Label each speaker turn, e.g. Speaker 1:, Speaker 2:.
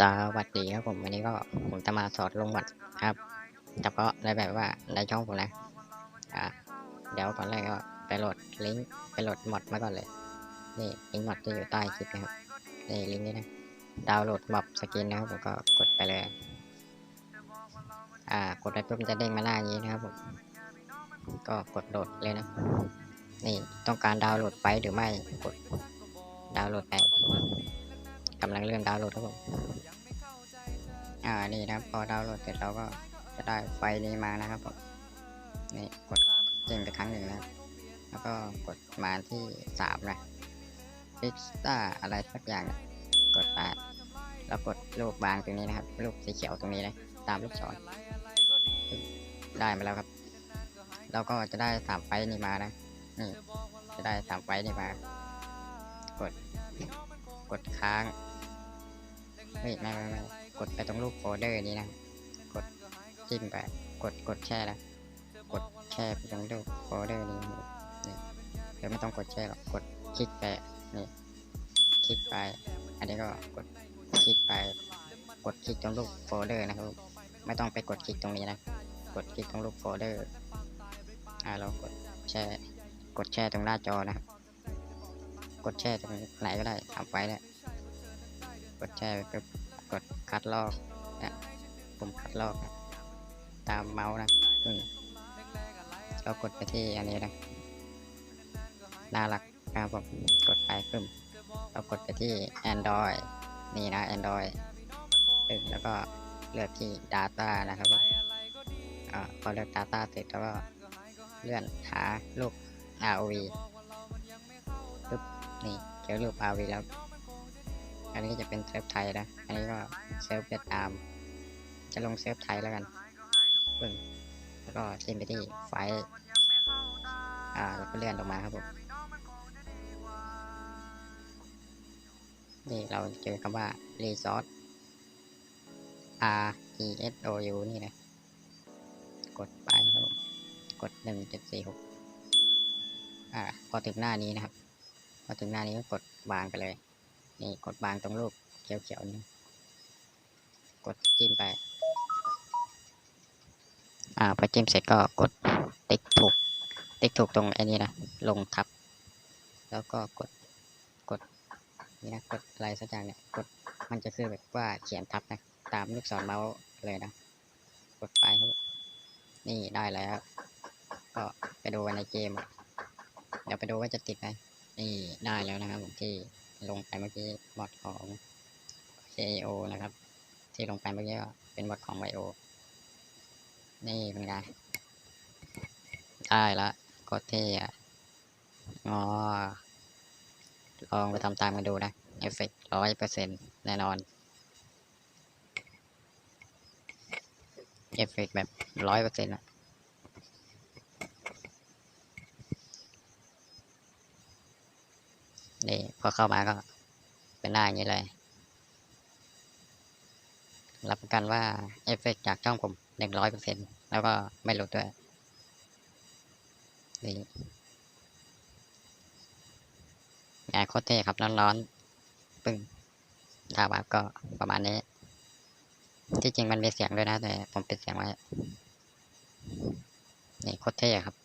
Speaker 1: สวัสดีครับผมวันนี้ก็ผมจะมาสอนลงหมัดครับเฉพาะในแบบว่าในช่องผมนะอ่าเดี๋ยวก่อนแรกก็ไปโหลดลิงก์ไปโหลดมอดมาก่อนเลยนี่ลิงก์มอดจะอยู่ใต้คลิปนะครับนี่ลิงก์นี้นะดาวน์โหลดม็อบสกินนะครับผมก็กดไปเลยอ่ากดไปปุ๊บมันจะเด้งมาหน้าอย่างนี้นะครับผมก็กดโหลดเลยนะนี่ต้องการดาวน์โหลดไปหรือไม่กดดาวน์โหลดไปกำลังเลื่อนดาวน์โหลดครับผม อ่านี่นะครับ พอดาวน์โหลดเสร็จเราก็จะได้ไฟนี้มานะครับผมนี่กดจิ้มไปครั้งหนึ่งนะครับแล้วก็กดมาที่สามนะพิกตาอะไรสักอย่างเนี่ยกดมาแล้วกดรูปบางตรงนี้นะครับรูปสีเขียวตรงนี้นะตามลูกศรได้มาแล้วครับ เราก็จะได้สามไฟนี้มานะนี่จะได้สามไฟนี้มา กด กดค้างเฮ้ยไม่ไม่ไม่ กดไปตรงรูปโฟลเดอร์นี้นะ กดจิ้มไป กดกดแช่นะกดแช่ไปตรงรูปโฟลเดอร์นี้นี่เดี๋ยวไม่ต้องกดแช่หรอก กดคลิกไปนี่คลิกไป อันนี้ก็กดคลิกไป กดคลิกตรงรูปโฟลเดอร์นะครับ ไม่ต้องไปกดคลิกตรงนี้นะ กดคลิกตรงรูปโฟลเดอร์ อ่าเรากดแช่ กดแช่ตรงหน้าจอนะครับ กดแช่ตรงไหนก็ได้ทำไว้เนี่ยกดแช่ไปปุ๊บ ดคัดลอกนะปุ่มคัดลอกนะตามเมาส์นะอืมเรากดไปที่อันนี้นะน่ารักครับผมกดไปปึ้มเรากดไปที่ Android นี่นะ Android ปึ้มแล้วก็เลือกที่ Data นะครับผมอพอเลือก Data เสร็จแล้วก็เลื่อนหารูป ROV ปึ๊บนี่เจอรูป ROV แล้ว อันนี้จะเป็นเซิร์ฟไทยนะ อันนี้ก็เซิร์ฟเวียดนาม จะลงเซิร์ฟไทยแล้วกันปึ้งแล้วก็จิ้มไปที่ไฟล์อ่า แล้วก็เลื่อนลงมาครับผม นี่เราเจอคำว่า resource R E S O U นี่นะ กดไปครับผม กดหนึ่งเจ็ดสี่หกอ่า พอถึงหน้านี้นะครับ พอถึงหน้านี้ก็กดวางไปเลย นี่กดวางตรงรูปเขียวๆนี้ กดจิ้มไป อ่าพอจิ้มเสร็จก็กดติ๊กถูก ติ๊กถูกตรงไอ้นี้นะ ลงทับ แล้วก็กด กด นี่นะ กดอะไรสักอย่างเนี่ย กด มันจะคือแบบว่าเขียนทับนะ ตามลูกศรเมาส์เลยนะ กดไปครับ นี่ได้แล้ว ก็ไปดูในเกม เดี๋ยวไปดูว่าจะติดไหมนี่ได้แล้วนะครับผมที่ ลงไปเมื่อกี้บอทของ JO นะครับ ที่ลงไปเมื่อกี้เป็นบอทของ YO นี่เป็นไงได้ละโคตรเท่อะอ๋อลองไปทำตามกันดูนะเอฟเฟกร้อยเปอร์เซ็นต์แน่นอนเอฟเฟกแบบร้อยเปอร์เซ็นต์ะ นี่พอเข้ามาก็เป็นหน้าอย่างนี้เลย รับประกันว่าเอฟเฟกจากช่องผมหนึ่งร้อยเปอร์เซ็นต์แล้วก็ไม่หลุดด้วยนี่งานโคตรเท่ครับร้อนๆปึ้งถ้าแบบก็ประมาณนี้ ที่จริงมันมีเสียงด้วยนะแต่ผมปิดเสียงไว้นี่โคตรเท่ครับ